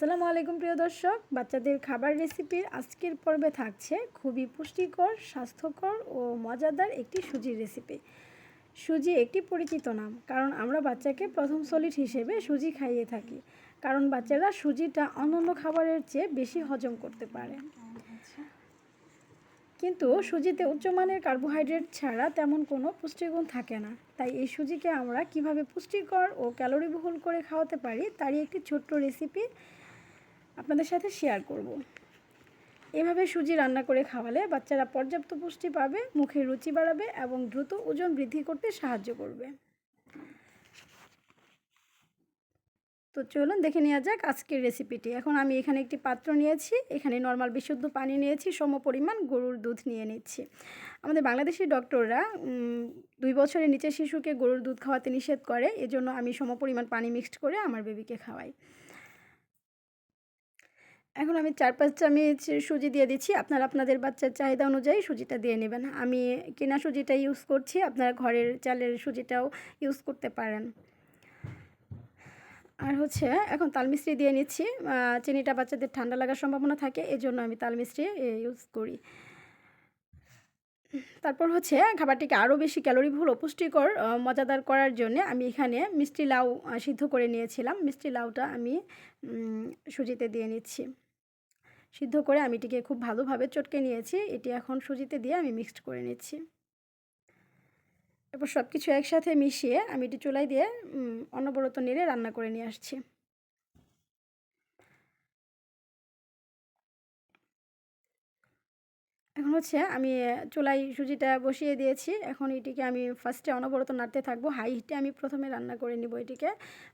আসসালামু আলাইকুম, প্রিয় দর্শক। বাচ্চাদের খাবার রেসিপির আজকের পর্বে থাকছে খুবই পুষ্টিকর, স্বাস্থ্যকর ও মজাদার একটি সুজির রেসিপি। সুজি একটি পরিচিত নাম, কারণ আমরা বাচ্চাকে প্রথম সলিড হিসেবে সুজি খাইয়ে থাকি, কারণ বাচ্চারা সুজিটা অন্যান্য খাবারের চেয়ে বেশি হজম করতে পারে। কিন্তু সুজিতে উচ্চমানের কার্বোহাইড্রেট ছাড়া তেমন কোনো পুষ্টিগুণ থাকে না, তাই এই সুজিকে আমরা কীভাবে পুষ্টিকর ও ক্যালোরিবহুল করে খাওয়াতে পারি, তারই একটি ছোট্ট রেসিপি আপনাদের সাথে শেয়ার করব। এভাবে সুজি রান্না করে খাওয়ালে বাচ্চারা পর্যাপ্ত পুষ্টি পাবে মুখে রুচি বাড়াবে এবং দ্রুত ওজন বৃদ্ধি করতে সাহায্য করবে। তো চলুন দেখে নেওয়া যাক আজকের রেসিপিটি এখন আমি এখানে একটি পাত্র নিয়েছি, এখানে নর্মাল বিশুদ্ধ পানি নিয়েছি, সম পরিমাণ গরুর দুধ নিয়ে নিচ্ছি। আমাদের বাংলাদেশি ডক্টররা দুই বছরের নিচে শিশুকে গরুর দুধ খাওয়াতে নিষেধ করে, এজন্য আমি সম পরিমাণ পানি মিক্সড করে আমার বেবিকে খাওয়াই। এখন আমি চার পাঁচটা আমি সুজি দিয়ে দিচ্ছি। আপনারা আপনাদের বাচ্চার চাহিদা অনুযায়ী সুজিটা দিয়ে নেবেন। আমি কেনা সুজিটা ইউজ করছি, আপনারা ঘরের চালের সুজিটাও ইউজ করতে পারেন। আর হচ্ছে, এখন তাল তালমিস্ত্রি দিয়ে নিচ্ছি। চিনিটা বাচ্চাদের ঠান্ডা লাগার সম্ভাবনা থাকে এই জন্য আমি তাল তালমিস্ত্রি ইউজ করি। তারপর হচ্ছে, খাবারটিকে আরও বেশি ক্যালোরিভুল ও পুষ্টিকর মজাদার করার জন্য আমি এখানে মিষ্টি লাউ সিদ্ধ করে নিয়েছিলাম। মিষ্টি লাউটা আমি সুজিতে দিয়ে নিচ্ছি। সিদ্ধ করে আমি এটিকে খুব ভালোভাবে চটকে নিয়েছি। এটি এখন সুজিতে দিয়ে আমি মিক্সড করে নিচ্ছি। এরপর সব কিছু একসাথে মিশিয়ে আমি এটি চুলাই দিয়ে অনবরত নেড়ে রান্না করে নিয়ে আসছি। এখন হচ্ছে আমি চুলাই সুজিটা বসিয়ে দিয়েছি। এখন এটিকে আমি ফার্স্টে অনবরত নাড়তে থাকব। হাই হিটে আমি প্রথমে রান্না করে নিব এটিকে।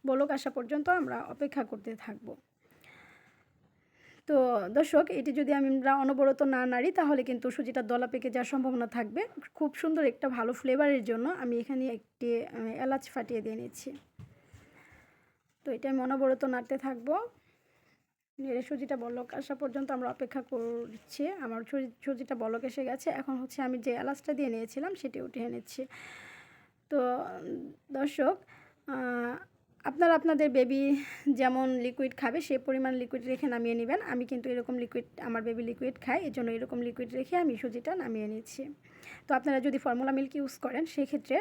বলক আসা পর্যন্ত আমরা অপেক্ষা করতে থাকব। তো দর্শক, এটি যদি আমরা অনবরত না নাড়ি, তাহলে কিন্তু সুজিটা দলা পেকে যাওয়ার সম্ভাবনা থাকবে। খুব সুন্দর একটা ভালো ফ্লেভারের জন্য আমি এখানে একটি এলাচ ফাটিয়ে দিয়ে নিচ্ছি। তো এটা আমি অনবরত নাড়তে থাকব। নেড়ে সুজিটা বলক আসা পর্যন্ত আমরা অপেক্ষা করছি। আমার সুজিটা বলক এসে গেছে। এখন হচ্ছে আমি যে এলাচটা দিয়ে নিয়েছিলাম সেটি উঠিয়ে নিচ্ছি। তো দর্শক আপনারা আপনাদের বেবি যেমন লিকুইড খাবে, সে পরিমাণ লিকুইড রেখে নামিয়ে নেবেন। আমি কিন্তু এরকম লিকুইড আমার বেবি লিকুইড খাই এই জন্য এরকম লিকুইড রেখে আমি সুজিটা নামিয়ে নিচ্ছি। তো আপনারা যদি ফর্মুলা মিল্ক ইউজ করেন, সেক্ষেত্রে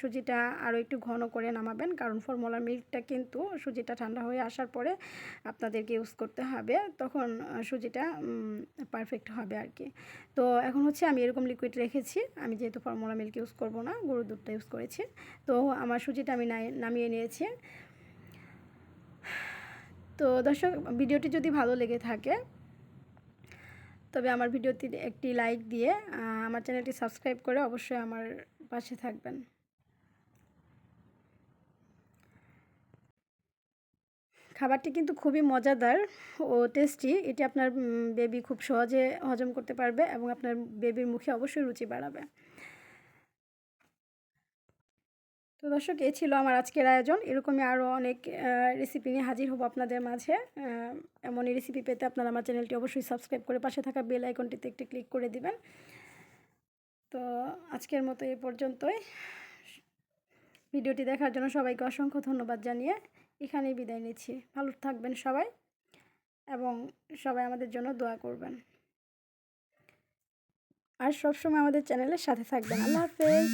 সুজিটা আরও একটু ঘন করে নামাবেন, কারণ ফর্মুলা মিল্কটা কিন্তু সুজিটা ঠান্ডা হয়ে আসার পরে আপনাদেরকে ইউজ করতে হবে। তখন সুজিটা পারফেক্ট হবে আর কি তো এখন হচ্ছে আমি এরকম লিকুইড রেখেছি। আমি যেহেতু ফর্মুলা মিল্ক ইউজ করব না, গরুর দুধটা ইউজ করেছি। তো আমার সুজিটা আমি নামিয়ে নিয়েছি। তো দর্শক, ভিডিওটি যদি ভালো লেগে থাকে, তবে আমার ভিডিওটি একটি লাইক দিয়ে আমার চ্যানেলটি সাবস্ক্রাইব করে অবশ্যই আমার পাশে থাকবেন। খাবারটি কিন্তু খুবই মজাদার ও টেস্টি এটি আপনার বেবি খুব সহজে হজম করতে পারবে এবং আপনার বেবির মুখে অবশ্যই রুচি বাড়াবে। তো দর্শক এই ছিল আমার আজকের আয়োজন। এরকমই আরও অনেক রেসিপি নিয়ে হাজির হব আপনাদের মাঝে। এমনই রেসিপি পেতে আপনারা আমার চ্যানেলটি অবশ্যই সাবস্ক্রাইব করে পাশে থাকা বেল আইকনটিতে একটি ক্লিক করে দিবেন। তো আজকের মতো এ পর্যন্তই। ভিডিওটি দেখার জন্য সবাইকে অসংখ্য ধন্যবাদ জানিয়ে এখানেই বিদায় নিচ্ছি। ভালো থাকবেন সবাই এবং সবাই আমাদের জন্য দোয়া করবেন। আর সবসময় আমাদের চ্যানেলের সাথে থাকবেন। আল্লাহ হাফেজ।